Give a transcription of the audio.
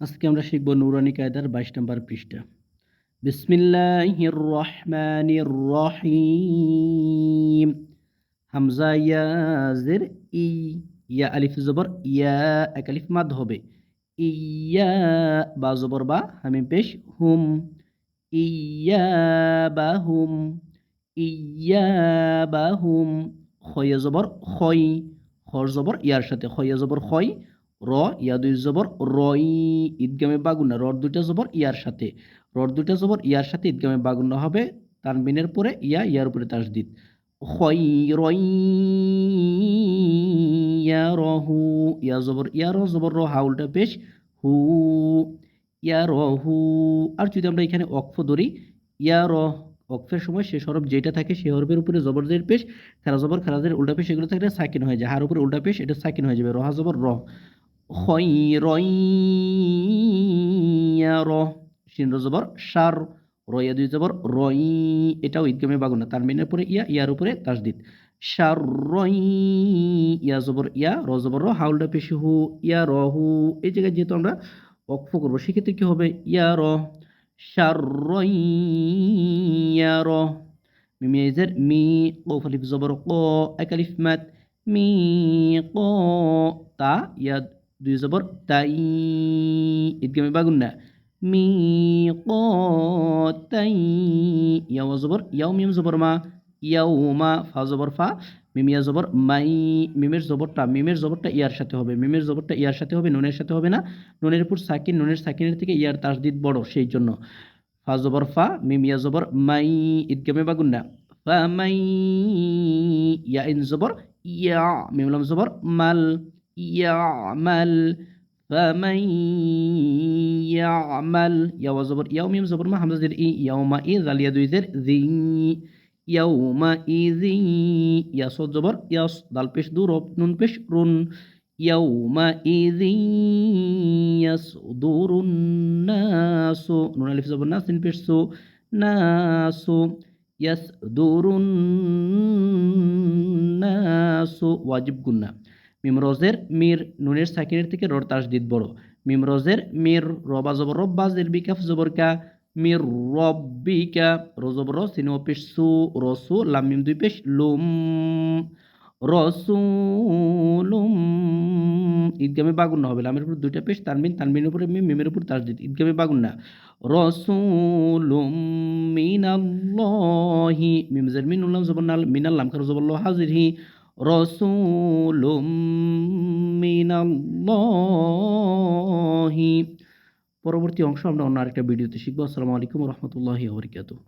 আজকে আমরা শিখব নুরানি কায়দার বাইশ নম্বর পৃষ্ঠা। বিসমিল্লাহির রহমানির রহিম হামজা ইয়াজের ই, ইয়া, আলিফ, জবর, ইয়া, এক আলিফ, মাদ হবে। ইয়া, বা, জবর, বা, হামিম, পেশ, হুম। ইয়া, বা, হুম। ইয়া, বা, হুম। খয়া, জবর খই খর, জবর, ইয়ার সাথে খয়া, জবর, খয়। র ইয়া দুই জবর র রই, ঈদগামে বাগুনা রর দুইটা জবর, ইয়ার সাথে। রর দুইটা জবর, ইয়ার সাথে ঈদগামে বাগুনা হবে তানবিনের পরে ইয়া, ইয়ার উপরে তাসদিদ। খই, রই, ইয়া রহু ইয়া জবর, ইয়া, র, জবর, র হাউলটা পেশ হু, ইয়া রহু আর যদি আমরা এখানে অক্ষ ধরি, ইয়া, র অক্ষের সময় সে সরব যেটা থাকে সে হরফের উপরে জবরদের পেশ খেলা জবর খারাজের উল্টা পেশ, এগুলো থাকলে সাকিন হয়ে যায়। হার উপরে উল্টা পেশ, এটা সাকিন হয়ে যাবে। রহা জবর, র। খয়র শিন জবর সার রয়া দুই জবর রই এটাও ঈদগামে বাগুনা। তার মিনের পরে ইয়া, ইয়ার উপরে তাসদিদ। সার রই ইয়া জবর ইয়া র জবর র। হাউলটা পেশি হু, ইয়া র হু। এই জায়গায় যেহেতু আমরা অক্ফ করব, সেক্ষেত্রে কি হবে? ইয়া র। সার রই ইয়া র। মিমিয়াইজের মি কফ, আলিফ, জবর, ক, এক, আলিফ, মাত, মি, ক, তা ইয়া দুই জবর তাই ঈদগামে বাগুন না। মি তাই ইয়াও জবর, ইয়াও মিম জবর মা। ইয়াও মা, ফা জবর ফা। মিমিয়া জবর, মাই। মিমের জবরটা মিমের জবরটা ইয়ার সাথে হবে। মিমের জবরটা ইয়ার সাথে হবে, নুনের সাথে হবে না। নুনের উপর সাকিন, নুনের সাকিনের থেকে ইয়ার তাসদিদ বড় সেই জন্য। ফা জবর ফা মিমিয়া জবর, মাই। ঈদগামে বাগুন না। ফা মাই। ইয়া ইন জবর, ইয়া। মিমলাম জবর, মাল। يعمل فمن يعمل يو زبر يوم يوم زبر ما حمزة دير إي يومئذ اليد يدير ذي يومئذ يا صوت زبر يا دال بيش دورب نون بيش رن يومئذ يصدر الناس نون ألف زبر ناس نون بيش سو ناس يصدر الناس واجب قلنا ওয়াজিব মির নুনের সাকিনের থেকে রর তাসদিদ বড় মিমরজের মির রবা জবর রব্বা, জের বিকাফ জবর কা। মির রব্বিকা রজবর সিনো পেশ সু রসু লাম মিম দুই পেশ লুম রসুলুম ঈদগামে বাগুন না হবে, লামের উপর দুইটা পেশ তানবিন, তানবিনের উপরে মিম, মিমের উপর তাসদিদ ঈদগামে বাগুন না। রসুলুম মিনাল্লাহি মিমজের মিন উল্লাম জবর নাল মিনাল্লাম খার জবর হাজির হি। রসুলুম الله পরবর্তী অংশ আমরা অন্য আরেকটা ভিডিওতে শিখব আসসালামু আলাইকুম রহমতুল্লাহি বরকাতুহ